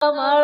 আমার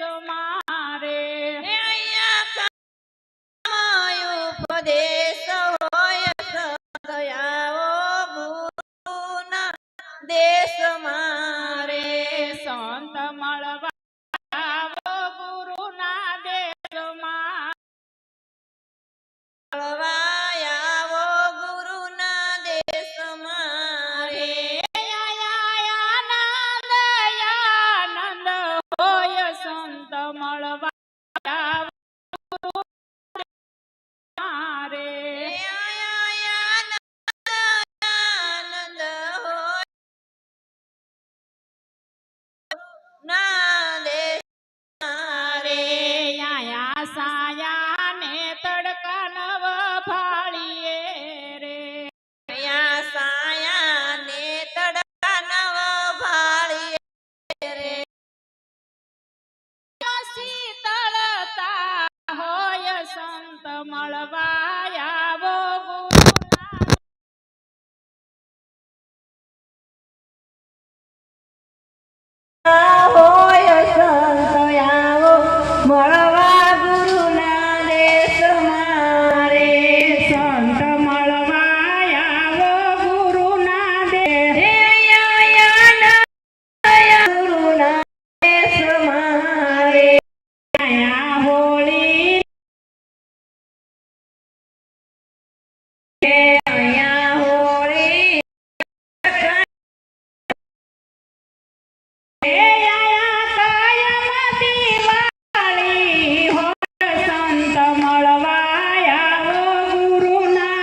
છો મારે ઉપદેશ હોય સગયાઓ દેશ મારે. સંત મળવા மழவா Yeah.